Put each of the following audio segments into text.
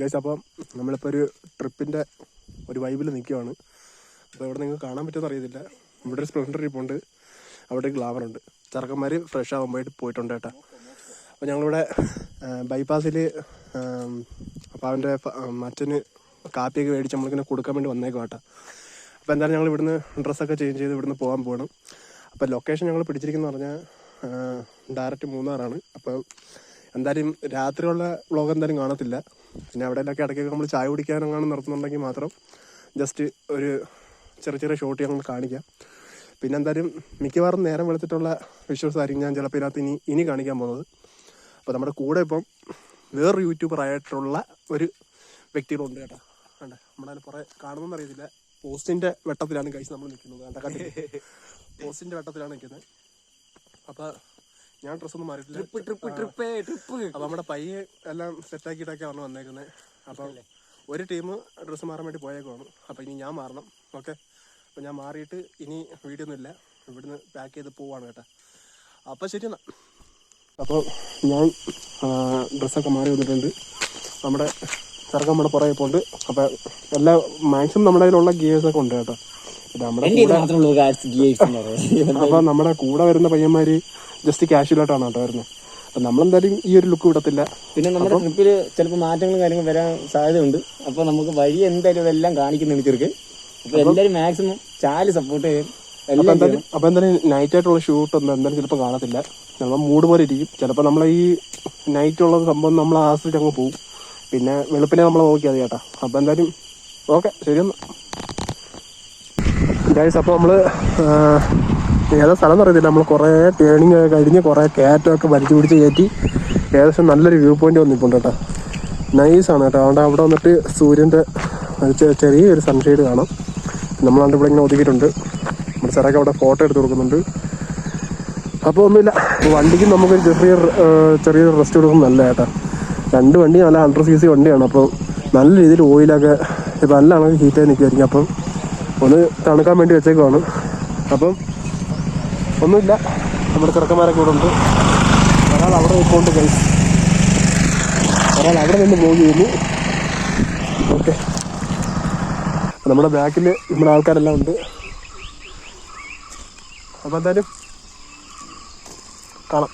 Guys അപ്പം നമ്മളിപ്പോൾ ഒരു ട്രിപ്പിന്റെ ഒരു വൈബിൽ നിൽക്കുകയാണ് അപ്പോൾ ഇവിടെ നിങ്ങൾക്ക് കാണാൻ പറ്റുമെന്ന് അറിയത്തില്ല. ഇവിടെ ഒരു സ്പ്ലെൻഡർ ഇരിപ്പുണ്ട് അവിടെ ഗ്ലാമറുണ്ട് ചെറുക്കന്മാർ ഫ്രഷ് ആകുമ്പോഴായിട്ട് പോയിട്ടുണ്ട് കേട്ടോ. അപ്പോൾ ഞങ്ങളിവിടെ ബൈപ്പാസിൽ അപ്പോൾ അവന്റെ മറ്റന് കാപ്പിയൊക്കെ മേടിച്ച് നമ്മളിങ്ങനെ കൊടുക്കാൻ വേണ്ടി വന്നേക്കും കേട്ടോ. അപ്പോൾ എന്തായാലും ഞങ്ങൾ ഇവിടുന്ന് ഡ്രസ്സൊക്കെ ചേഞ്ച് ചെയ്ത് ഇവിടുന്ന് പോകാൻ പോകണം അപ്പോൾ ലൊക്കേഷൻ ഞങ്ങൾ പിടിച്ചിരിക്കുന്നത് പറഞ്ഞാൽ ഡയറക്റ്റ് മൂന്നാറാണ്. അപ്പോൾ എന്തായാലും രാത്രിയുള്ള വ്ളോഗ് എന്തായാലും കാണത്തില്ല. പിന്നെ അവിടെ അവിടെയൊക്കെ ഇടയ്ക്കൊക്കെ നമ്മൾ ചായ കുടിക്കാനെങ്ങാനും നിർത്തുന്നുണ്ടെങ്കിൽ മാത്രം ജസ്റ്റ് ഒരു ചെറിയ ചെറിയ ഷോട്ട് ഞങ്ങൾ കാണിക്കാം. പിന്നെ എന്തായാലും മിക്കവാറും നേരം വെളുത്തിട്ടുള്ള വിഷ്വൽസ് ആയിരിക്കും ഞാൻ ചിലപ്പോൾ ഇതിനകത്ത് ഇനി ഇനി കാണിക്കാൻ പോകുന്നത്. അപ്പോൾ നമ്മുടെ കൂടെ ഇപ്പം വേറൊരു യൂട്യൂബർ ആയിട്ടുള്ള ഒരു വ്യക്തികളുണ്ട് കേട്ടോ. കണ്ടേ? നമ്മളതിന് കുറേ കാണുമെന്ന് അറിയത്തില്ല. പോസ്റ്റിന്റെ വെട്ടത്തിലാണ് കഴിച്ച് നമ്മൾ നിൽക്കുന്നത്. കണ്ട? കണ്ടില്ലേ? പോസ്റ്റിന്റെ വെട്ടത്തിലാണ് നിൽക്കുന്നത്. അപ്പോൾ ഞാൻ ഡ്രസ്സൊന്നും മാറിയിട്ടില്ല. Trip trip trip trip. അപ്പൊ നമ്മുടെ പയ്യെ എല്ലാം സെറ്റാക്കിയിട്ടൊക്കെയാണ് വന്നേക്കുന്നത് അപ്പം ഒരു ടീം ഡ്രസ്സ് മാറാൻ വേണ്ടി പോയേക്കുവാണ്. അപ്പൊ ഇനി ഞാൻ മാറണം. ഓക്കെ? അപ്പൊ ഞാൻ മാറിയിട്ട് ഇനി വീഡിയോ ഒന്നുമില്ല ഇവിടുന്ന് പാക്ക് ചെയ്ത് പോവാണ് കേട്ടോ. അപ്പൊ ശരി എന്നാ. അപ്പോൾ ഞാൻ ഡ്രസ്സൊക്കെ മാറി വന്നിട്ടുണ്ട്. നമ്മുടെ ചെറുക്കൻ നമ്മുടെ പുറകെ പോണ്ട് അപ്പൊ എല്ലാ മാക്സിമം നമ്മുടെ കയ്യിലുള്ള ഗിയേഴ്സൊക്കെ ഉണ്ട് കേട്ടോ. നമ്മുടെ അപ്പൊ നമ്മുടെ കൂടെ വരുന്ന പയ്യന്മാര് ജസ്റ്റ് കാഷ്വലായിട്ടാണ് കേട്ടോ വരുന്നത് അപ്പൊ നമ്മളെന്തായാലും ഈ ഒരു ലുക്ക് വിടത്തില്ല. പിന്നെ നമ്മുടെ ട്രിപ്പിൽ ചിലപ്പോൾ മാറ്റങ്ങളും കാര്യങ്ങളും വരാൻ സാധ്യതയുണ്ട്. അപ്പൊ നമുക്ക് വഴി എന്തായാലും ഇതെല്ലാം കാണിക്കുന്നുണ്ട് ചെറുക്ക് അപ്പൊ എല്ലാരും മാക്സിമം ചാൽ സപ്പോർട്ട് ചെയ്യും. അപ്പൊ എല്ലാം എന്തായാലും അപ്പൊ എന്തായാലും നൈറ്റ് ആയിട്ടുള്ള ഷൂട്ട് ഒന്നും എന്തായാലും ചിലപ്പോൾ കാണത്തില്ല. നമ്മൾ മൂഡ് പോലെ ഇരിക്കും. ചിലപ്പോൾ നമ്മളെ ഈ നൈറ്റ് ഉള്ള സംഭവം നമ്മൾ ആസ്വദിച്ച് അങ്ങ് പോകും പിന്നെ വെളുപ്പിനെ നമ്മൾ നോക്കിയാൽ മതി കേട്ടോ. അപ്പൊ എന്തായാലും ഓക്കെ ശരിയെന്നാ. ഗൈസ് അപ്പോൾ നമ്മൾ ഏതാ സ്ഥലം അറിയത്തില്ല. നമ്മൾ കുറേ ടേണിങ് കഴിഞ്ഞ് കുറേ കയറ്റമൊക്കെ വലിച്ചു പിടിച്ച് കയറ്റി ഏകദേശം നല്ലൊരു വ്യൂ പോയിന്റ് വന്നിട്ടുണ്ട് കേട്ടോ. നൈസാണ് കേട്ടോ. അതുകൊണ്ട് അവിടെ വന്നിട്ട് സൂര്യന്റെ ചെറിയൊരു സൺഷെയ്ഡ് കാണാം. നമ്മളാണ്ട് ഇവിടെ ഇങ്ങനെ ഒതുക്കിയിട്ടുണ്ട്. നമ്മുടെ സാറൊക്കെ അവിടെ ഫോട്ടോ എടുത്ത് കൊടുക്കുന്നുണ്ട്. അപ്പോൾ ഒന്നുമില്ല. വണ്ടിക്ക് നമുക്കൊരു ചെറിയ ചെറിയൊരു റെസ്റ്റ് കൊടുക്കുന്നത് നല്ല കേട്ടോ. രണ്ട് വണ്ടി നല്ല ഹൺഡ്രഡ് സി സി വണ്ടിയാണ്. അപ്പോൾ നല്ല രീതിയിൽ ഓയിലൊക്കെ നല്ല കണക്ക് ഹീറ്റായി നിൽക്കുമായിരിക്കും അപ്പം ഒന്ന് തണുക്കാൻ വേണ്ടി വെച്ചേക്കുവാണ്. അപ്പം ഒന്നുമില്ല. നമ്മുടെ ചെറുക്കന്മാരൊക്കെ ഇവിടെ ഉണ്ട്. ഒരാൾ അവിടെ നിൽപ്പുണ്ട് കൈ ഒരാൾ അവിടെ നിന്ന് പോകുന്നു ഓക്കെ നമ്മുടെ ബാക്കിൽ നമ്മുടെ ആൾക്കാരെല്ലാം ഉണ്ട്. അപ്പം എന്തായാലും കാണാം.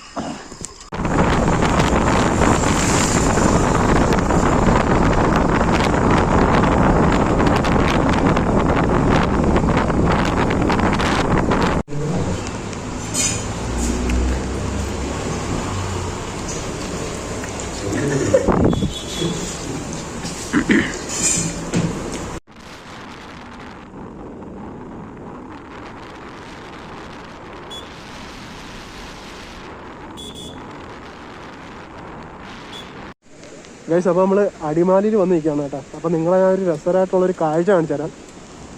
ഗൈസ് അപ്പോൾ നമ്മൾ അടിമാലിയിൽ വന്ന് നിൽക്കുകയാണ് കേട്ടോ. അപ്പോൾ നിങ്ങളെ ഞാൻ ഒരു രസകരമായിട്ടുള്ള ഒരു കാഴ്ച കാണിച്ചു തരാം.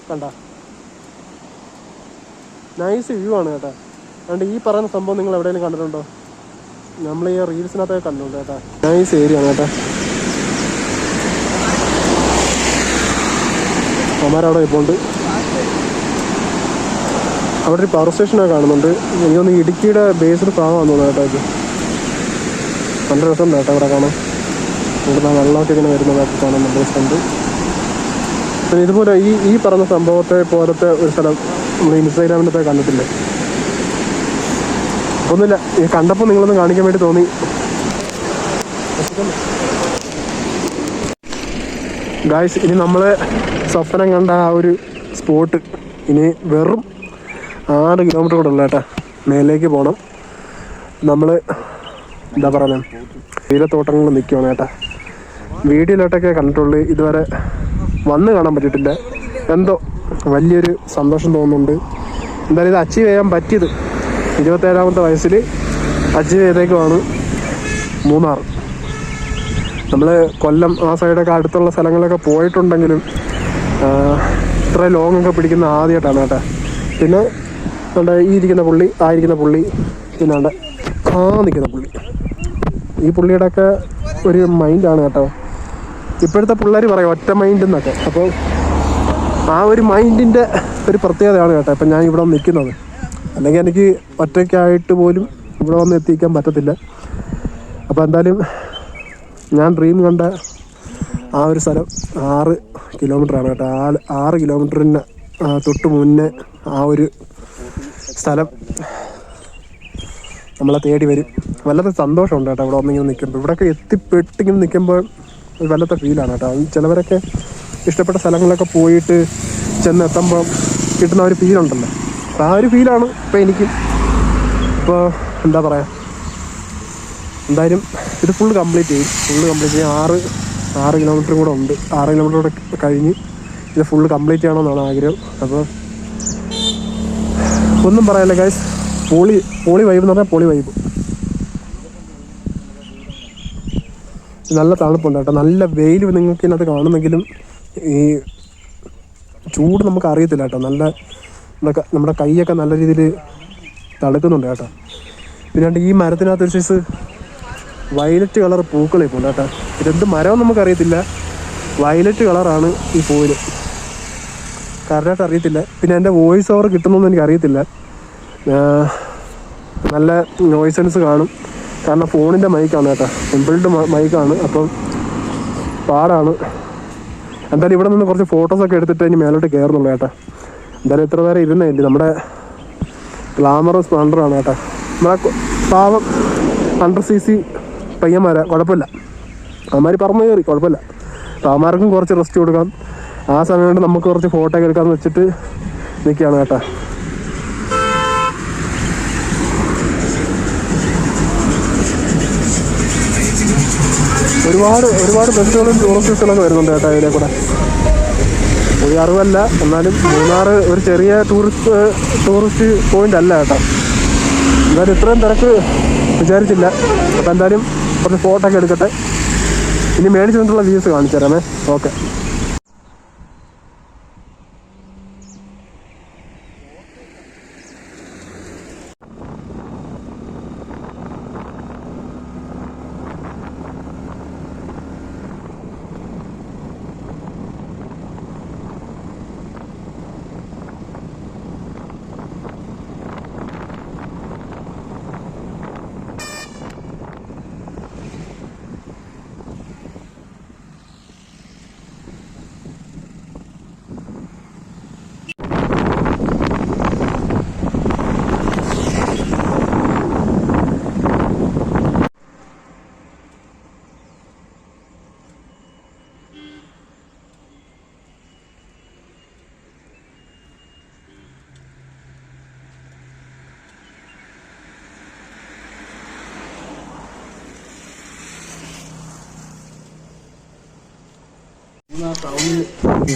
കണ്ട? നൈസ് വ്യൂ ആണ് കേട്ടോ. അതുകൊണ്ട് ഈ പറയുന്ന സംഭവം നിങ്ങൾ എവിടെയെങ്കിലും കണ്ടിട്ടുണ്ടോ? നമ്മൾ ഈ റീൽസിനകത്തൊക്കെ കണ്ടിട്ടുണ്ട് കേട്ടോ. നൈസ് ഏരിയ ആണ് കേട്ടോ. അമാരവിടെ ഇപ്പോൾ അവിടെ ഒരു പവർ സ്റ്റേഷനൊക്കെ കാണുന്നുണ്ട്. എനിക്കൊന്ന് ഇടുക്കിയുടെ ബേസിൽ ഭാഗമാണെന്ന് തോന്നുന്നു കേട്ടോ ഇത്. നല്ല രസമുണ്ട് കേട്ടോ ഇവിടെ കാണാൻ. ഇവിടുന്ന് വെള്ളമൊക്കെ ഇങ്ങനെ വരുന്നതായിട്ട് നല്ല രസമുണ്ട് പിന്നെ ഇതുപോലെ ഈ ഈ പറഞ്ഞ സംഭവത്തെ പോലത്തെ ഒരു സ്ഥലം നമ്മൾ ഇൻസ്റ്റാഗ്രാമിന്റെ കണ്ടിട്ടില്ലേ? ഒന്നുമില്ല. ഈ കണ്ടപ്പോൾ നിങ്ങളൊന്ന് കാണിക്കാൻ വേണ്ടി തോന്നി. ഗായ്സ് ഇനി നമ്മൾ സ്വപ്നം കണ്ട ആ ഒരു സ്പോട്ട് ഇനി വെറും ആറ് കിലോമീറ്റർ കൂടെ ഉള്ള കേട്ടാ. മേലേക്ക് പോകണം. നമ്മൾ എന്താ പറയുക തീരത്തോട്ടങ്ങൾ നിൽക്കുകയാണ് കേട്ടാ. വീഡിയോയിലോട്ടൊക്കെ കണ്ടിട്ടുള്ളൂ. ഇതുവരെ വന്ന് കാണാൻ പറ്റിയിട്ടില്ല. എന്തോ വലിയൊരു സന്തോഷം തോന്നുന്നുണ്ട്. എന്തായാലും ഇത് അച്ചീവ് ചെയ്യാൻ പറ്റിയത് ഇരുപത്തേഴാമത്തെ വയസ്സിൽ അച്ചീവ് ചെയ്തേക്കുമാണ് മൂന്നാർ. നമ്മൾ കൊല്ലം ആ സൈഡൊക്കെ അടുത്തുള്ള സ്ഥലങ്ങളൊക്കെ പോയിട്ടുണ്ടെങ്കിലും ഇത്ര ലോങ് ഒക്കെ പിടിക്കുന്ന ആദ്യമായിട്ടാണ് കേട്ടോ. പിന്നെ നമ്മുടെ ഈ ഇരിക്കുന്ന പുള്ളി ആ ഇരിക്കുന്ന പുള്ളി പിന്നെ കാ നിൽക്കുന്ന പുള്ളി. ഈ പുള്ളിയുടെ ഒക്കെ ഒരു മൈൻഡാണ് കേട്ടോ. ഇപ്പോഴത്തെ പിള്ളേർ പറയും ഒറ്റ മൈൻഡ് എന്നൊക്കെ. അപ്പോൾ ആ ഒരു മൈൻഡിന്റെ ഒരു പ്രത്യേകതയാണ് കേട്ടോ ഇപ്പം ഞാൻ ഇവിടെ നിൽക്കുന്നത്. അല്ലെങ്കിൽ എനിക്ക് ഒറ്റയ്ക്കായിട്ട് പോലും ഇവിടെ വന്ന് എത്തിക്കാൻ പറ്റത്തില്ല. അപ്പോൾ എന്തായാലും ഞാൻ ഡ്രീം കണ്ട ആ ഒരു സ്ഥലം ആറ് കിലോമീറ്ററാണ് കേട്ടോ. ആ ആറ് കിലോമീറ്ററിന് തൊട്ട് മുന്നേ ആ ഒരു സ്ഥലം നമ്മളെ തേടി വരും. വല്ലാത്ത സന്തോഷമുണ്ട് കേട്ടോ ഇവിടെ വന്നിങ്ങനെ നിൽക്കുമ്പോൾ. ഇവിടെയൊക്കെ എത്തിപ്പെട്ടിങ്ങനെ നിൽക്കുമ്പോൾ ഒരു വല്ലാത്ത ഫീലാണ് കേട്ടോ. ചിലവരൊക്കെ ഇഷ്ടപ്പെട്ട സ്ഥലങ്ങളിലൊക്കെ പോയിട്ട് ചെന്ന് ചെന്നെത്തുമ്പോൾ കിട്ടുന്ന ഒരു ഫീലുണ്ടല്ലോ അപ്പോൾ ആ ഒരു ഫീലാണ് ഇപ്പോൾ എനിക്ക്. ഇപ്പോൾ എന്താ പറയുക എന്തായാലും ഇത് ഫുൾ കംപ്ലീറ്റ് ചെയ്യും. ഫുൾ കംപ്ലീറ്റ് ചെയ്യും. ആറ് ആറ് കിലോമീറ്റർ കൂടെ ഉണ്ട്. ആറ് കിലോമീറ്റർ കൂടെ കഴിഞ്ഞ് ഇത് ഫുള്ള് കംപ്ലീറ്റ് ചെയ്യണമെന്നാണ് ആഗ്രഹം. അപ്പോൾ ഒന്നും പറയാനില്ല ഗൈസ് പോളി പോളി വൈബ് എന്ന് പറഞ്ഞാൽ പോളി വൈബ് നല്ല തണുപ്പുണ്ട് കേട്ടോ. നല്ല വെയിൽ നിങ്ങൾക്ക് ഇതിനകത്ത് കാണുമെങ്കിലും ഈ ചൂട് നമുക്ക് അറിയത്തില്ല കേട്ടോ. നല്ല നമ്മുടെ കൈയൊക്കെ നല്ല രീതിയിൽ തണുക്കുന്നുണ്ട് കേട്ടോ. പിന്നെ ഈ മരത്തിനകത്ത് ഒരു സൈസ് വയലറ്റ് കളർ പൂക്കൾ ഇപ്പോൾ കേട്ടോ ഇതെന്ത് മരം നമുക്കറിയത്തില്ല വയലറ്റ് കളറാണ് ഈ പൂവിന് കറക്റ്റായിട്ട് അറിയത്തില്ല. പിന്നെ എന്റെ വോയിസ് ഓവർ കിട്ടുന്നൊന്നും എനിക്കറിയത്തില്ല നല്ല നോയ്സൻസ് കാണും. കാരണം ഫോണിന്റെ മൈക്കാണ് കേട്ടോ. ടെമ്പിളിന്റെ മൈക്കാണ്. അപ്പം പാടാണ്. എന്തായാലും ഇവിടെ നിന്ന് കുറച്ച് ഫോട്ടോസൊക്കെ എടുത്തിട്ട് ഇനി മേലോട്ട് കയറുന്നുള്ളൂ കേട്ടോ. എന്തായാലും ഇത്ര നേരം ഇരുന്നില്ല നമ്മുടെ ഗ്ലാമറസ് സ്പ്ലണ്ടറാണ് കേട്ടോ. നമ്മളെ പാവം ഹൺഡ്രഡ് സി സി പയ്യന്മാരെ കുഴപ്പമില്ല. അവന്മാർ പറന്ന് കയറി കുഴപ്പമില്ല. പാവന്മാർക്കും കുറച്ച് റെസ്റ്റ് കൊടുക്കാം. ആ സമയം കൊണ്ട് നമുക്ക് കുറച്ച് ഫോട്ടോ ഒക്കെ എടുക്കാമെന്ന് വെച്ചിട്ട് നിൽക്കുകയാണ് കേട്ടോ. ഒരുപാട് ഒരുപാട് ബസ്സുകളും ടൂറിസ്റ്റുകളൊക്കെ വരുന്നുണ്ട് കേട്ടോ ഇതിലെ കൂടെ. അറിവല്ല എന്നാലും മൂന്നാർ ഒരു ചെറിയ ടൂറിസ്റ്റ് ടൂറിസ്റ്റ് പോയിന്റ് അല്ല കേട്ടോ. എന്നാലും ഇത്രയും തിരക്ക് വിചാരിച്ചില്ല. അപ്പം എന്തായാലും കുറച്ച് ഫോട്ടോ ഒക്കെ എടുക്കട്ടെ. ഇനി മേടിച്ചു കൊണ്ടുള്ള വ്യൂസ് കാണിച്ചു തരാമേ ഓക്കെ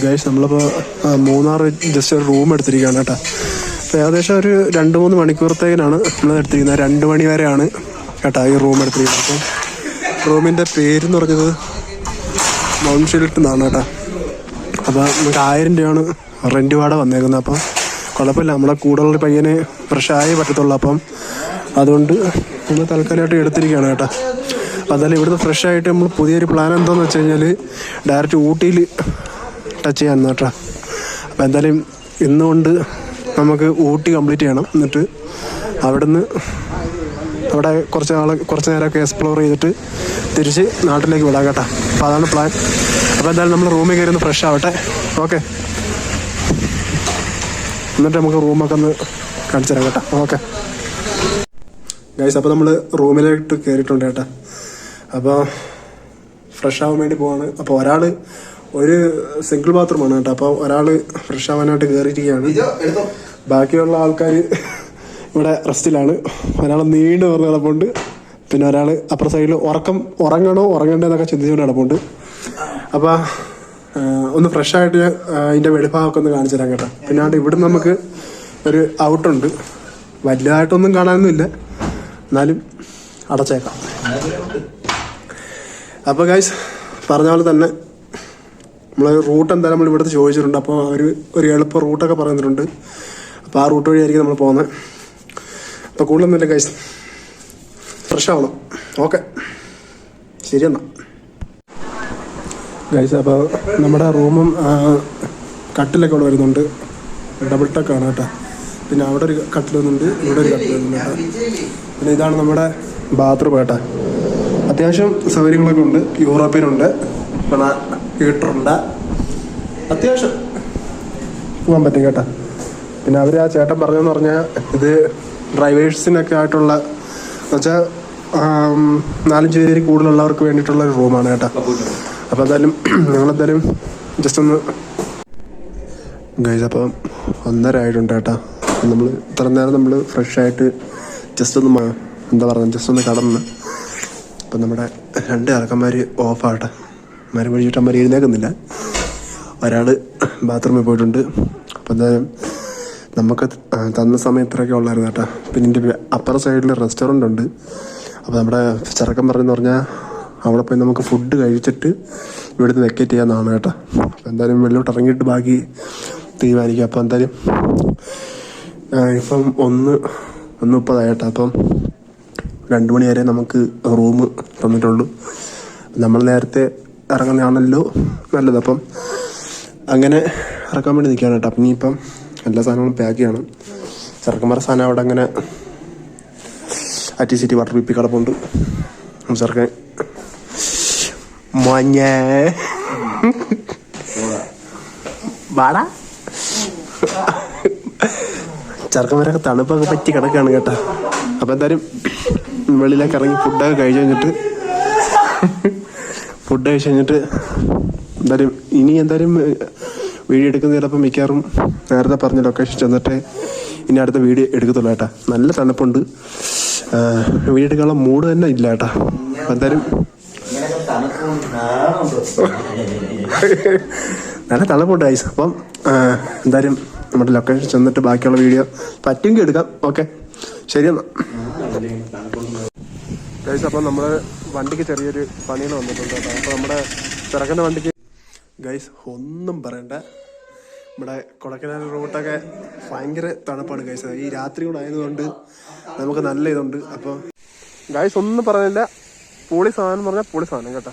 ഗൈസ് നമ്മളിപ്പോൾ മൂന്നാർ ജസ്റ്റ് ഒരു റൂം എടുത്തിരിക്കുകയാണ് കേട്ടോ. അപ്പോൾ ഏകദേശം ഒരു രണ്ട് മൂന്ന് മണിക്കൂറത്തേക്കിനാണ് നമ്മൾ എടുത്തിരിക്കുന്നത്. രണ്ട് മണി വരെയാണ് കേട്ടോ ഈ റൂം എടുത്തിരിക്കുന്നത്. അപ്പം റൂമിന്റെ പേരെന്ന് പറഞ്ഞത് മൗണ്ട് ഷിൽട്ട് എന്നാണ് കേട്ടോ. അപ്പോൾ നമുക്ക് ആയിരം രൂപയാണ് റെന്റ് വാടക വന്നേക്കുന്നത്. അപ്പം കുഴപ്പമില്ല നമ്മളെ കൂടുതൽ പയ്യന് ഫ്രഷായേ പറ്റത്തുള്ളൂ. അപ്പം അതുകൊണ്ട് നമ്മൾ തൽക്കാലമായിട്ട് എടുത്തിരിക്കുകയാണ് കേട്ടോ. എന്തായാലും ഇവിടുന്ന് ഫ്രഷ് ആയിട്ട് നമ്മൾ പുതിയൊരു പ്ലാൻ എന്താണെന്ന് വെച്ച് കഴിഞ്ഞാൽ ഡയറക്റ്റ് ഊട്ടിയിൽ ടച്ച് ചെയ്യാൻ കേട്ടോ. അപ്പോൾ എന്തായാലും ഇന്നുകൊണ്ട് നമുക്ക് ഊട്ടി കംപ്ലീറ്റ് ചെയ്യണം. എന്നിട്ട് അവിടുന്ന് അവിടെ കുറച്ച് നാൾ കുറച്ച് നേരമൊക്കെ എക്സ്പ്ലോർ ചെയ്തിട്ട് തിരിച്ച് നാട്ടിലേക്ക് വിടാം കേട്ടോ. അപ്പോൾ അതാണ് പ്ലാൻ അപ്പോൾ എന്തായാലും നമ്മൾ റൂമിൽ കയറി ഒന്ന് ഫ്രഷ് ആവട്ടെ. ഓക്കെ എന്നിട്ട് നമുക്ക് റൂമൊക്കെ ഒന്ന് കാണിച്ചു തരാം കേട്ടോ. ഓക്കെ ഗൈസ് അപ്പോൾ നമ്മൾ റൂമിലേക്ക് കയറിയിട്ടുണ്ട് കേട്ടോ. അപ്പോൾ ഫ്രഷ് ആവാൻ വേണ്ടി പോവാണ്. അപ്പോൾ ഒരാൾ ഒരു സിംഗിൾ ബാത്റൂമാണ് കേട്ടോ. അപ്പോൾ ഒരാൾ ഫ്രഷ് ആവാനായിട്ട് കയറിയിരിക്കുകയാണ് ബാക്കിയുള്ള ആൾക്കാർ ഇവിടെ റെസ്റ്റിലാണ്. ഒരാൾ നീണ്ടു പറഞ്ഞ് കിടപ്പുണ്ട്. പിന്നെ ഒരാൾ അപ്പുറ സൈഡിൽ ഉറക്കം ഉറങ്ങണോ ഉറങ്ങണ്ടേന്നൊക്കെ ചിന്തിച്ചുകൊണ്ട് കിടപ്പുണ്ട്. അപ്പോൾ ഒന്ന് ഫ്രഷ് ആയിട്ട് ഞാൻ അതിന്റെ വെളിഭാഗമൊക്കെ ഒന്ന് കാണിച്ചു തരാം കേട്ടോ. പിന്നെ അവിടെ ഇവിടെ നമുക്ക് ഒരു ഔട്ടുണ്ട്. വലുതായിട്ടൊന്നും കാണാനൊന്നുമില്ല. എന്നാലും അടച്ചേക്കാം. അപ്പോൾ ഗൈസ് പറഞ്ഞ പോലെ തന്നെ നമ്മൾ റൂട്ട് എന്തായാലും നമ്മൾ ഇവിടുത്തെ ചോദിച്ചിട്ടുണ്ട്. അപ്പോൾ അവർ ഒരു എളുപ്പ റൂട്ടൊക്കെ പറഞ്ഞിട്ടുണ്ട്. അപ്പോൾ ആ റൂട്ട് വഴിയായിരിക്കും നമ്മൾ പോകുന്നത് അപ്പോൾ കൂടുതലൊന്നുമില്ല ഗൈസ് ഫ്രഷ് ആവണം ഓക്കെ ശരി എന്നാൽ ഗൈസ് അപ്പോൾ നമ്മുടെ റൂമും കട്ടിലൊക്കെ ഇവിടെ വരുന്നുണ്ട്. ഡബിൾ ടെക്കാണ് കേട്ടോ. പിന്നെ അവിടെ ഒരു കട്ടിൽ വരുന്നുണ്ട് ഇവിടെ ഒരു കട്ടിൽ വരുന്നുണ്ട് കേട്ടോ പിന്നെ ഇതാണ് നമ്മുടെ ബാത്റൂം കേട്ടോ. അത്യാവശ്യം സൗകര്യങ്ങളൊക്കെ ഉണ്ട്. യൂറോപ്യനുണ്ട്. പിന്നെ ഹീറ്ററുണ്ട്. അത്യാവശ്യം. പോകാൻ പറ്റും കേട്ടോ. പിന്നെ അവർ ആ ചേട്ടൻ പറഞ്ഞതെന്ന് പറഞ്ഞാൽ ഇത് ഡ്രൈവേഴ്സിനൊക്കെ ആയിട്ടുള്ള എന്നുവെച്ചാൽ നാലഞ്ച് പേര് കൂടുതലുള്ളവർക്ക് വേണ്ടിയിട്ടുള്ള ഒരു റൂമാണ് കേട്ടോ. അപ്പോൾ എന്തായാലും നിങ്ങളെന്തായാലും ജസ്റ്റ് ഒന്ന് ഗൈസ് അപ്പം ഒന്നര ആയിട്ടുണ്ട് കേട്ടോ. നമ്മൾ ഇത്ര നേരം നമ്മൾ ഫ്രഷ് ആയിട്ട് ജസ്റ്റ് ഒന്ന് എന്താ പറയുക ജസ്റ്റ് ഒന്ന് കടന്ന് അപ്പം നമ്മുടെ രണ്ട് ഇറക്കന്മാർ ഓഫാട്ടെ മരം പിടിച്ചിട്ട് എഴുന്നേക്കുന്നില്ല ഒരാൾ ബാത്റൂമിൽ പോയിട്ടുണ്ട്. അപ്പം എന്തായാലും നമുക്ക് തന്ന സമയം ഇത്രയൊക്കെ ഉള്ളായിരുന്നു കേട്ടോ. പിന്നെ എന്റെ അപ്പർ സൈഡിൽ റെസ്റ്റോറന്റ് ഉണ്ട്. അപ്പോൾ നമ്മുടെ ചെറുക്കൻ പറഞ്ഞെന്ന് പറഞ്ഞാൽ അവിടെ പോയി നമുക്ക് ഫുഡ് കഴിച്ചിട്ട് ഇവിടുന്ന് വെക്കേറ്റ് ചെയ്യാമെന്നാണ് കേട്ടോ. അപ്പോൾ എന്തായാലും വെള്ളോട്ട് ഇറങ്ങിയിട്ട് ബാക്കി തീരുമാനിക്കാം. അപ്പോൾ എന്തായാലും ഇപ്പം ഒന്ന് ഒന്ന് മുപ്പതായി കേട്ടോ. അപ്പം രണ്ട് മണി വരെ നമുക്ക് റൂം തന്നിട്ടുള്ളൂ. നമ്മൾ നേരത്തെ ഇറങ്ങുന്നതാണല്ലോ നല്ലത്. അപ്പം അങ്ങനെ ഇറക്കാൻ വേണ്ടി നിൽക്കുകയാണ് കേട്ടോ. അപ്പം ഇനിയിപ്പം എല്ലാ സാധനങ്ങളും പാക്ക് ചെയ്യണം. ചെറുക്കന്മാരുടെ സാധനം അവിടെ അങ്ങനെ അറ്റി സിറ്റി വാട്ടർ പിപ്പി കിടപ്പുണ്ട്. ചെറുക്കൻ. മഞ്ഞേ. വാടാ. ചെറുക്കന്മാരൊക്കെ തണുപ്പൊക്കെ പറ്റി കിടക്കുകയാണ് കേട്ടോ. അപ്പം എന്തായാലും വെളിയിലേക്ക് ഇറങ്ങി ഫുഡൊക്കെ കഴിച്ച് കഴിഞ്ഞിട്ട് ഫുഡ് കഴിച്ച് കഴിഞ്ഞിട്ട് എന്തായാലും ഇനി എന്തായാലും വീഡിയോ എടുക്കുന്ന ചിലപ്പോൾ മിക്കവാറും നേരത്തെ പറഞ്ഞ ലൊക്കേഷൻ ചെന്നിട്ട് ഇനി അടുത്ത വീഡിയോ എടുക്കത്തുള്ളൂ ഏട്ടാ. നല്ല തണുപ്പുണ്ട്. വീഡിയോ എടുക്കാനുള്ള മൂഡ് തന്നെ ഇല്ല ഏട്ടാ. എന്തായാലും നല്ല തണുപ്പുണ്ട് ഐസ് അപ്പം എന്തായാലും നമ്മുടെ ലൊക്കേഷൻ ചെന്നിട്ട് ബാക്കിയുള്ള വീഡിയോ പറ്റുമെങ്കിൽ എടുക്കാം. ഓക്കെ ശരി എന്നാ ഗൈസ് അപ്പം നമ്മൾ വണ്ടിക്ക് ചെറിയൊരു പണികൾ വന്നിട്ടുണ്ട്. കേട്ടോ അപ്പോൾ നമ്മുടെ ചെറുക്കന്റെ വണ്ടിക്ക് ഗൈസ് ഒന്നും പറയണ്ട. നമ്മുടെ കൊടക്കനാൽ റൂട്ടൊക്കെ ഭയങ്കര തണുപ്പാണ് ഗൈസ്. ഈ രാത്രി കൂടെ ആയതുകൊണ്ട് നമുക്ക് നല്ല ഇതുണ്ട്. അപ്പോൾ ഗൈസ് ഒന്നും പറയുന്നില്ല പൊളി സാധനം പറഞ്ഞാൽ പൊളി സാധനം കേട്ടോ.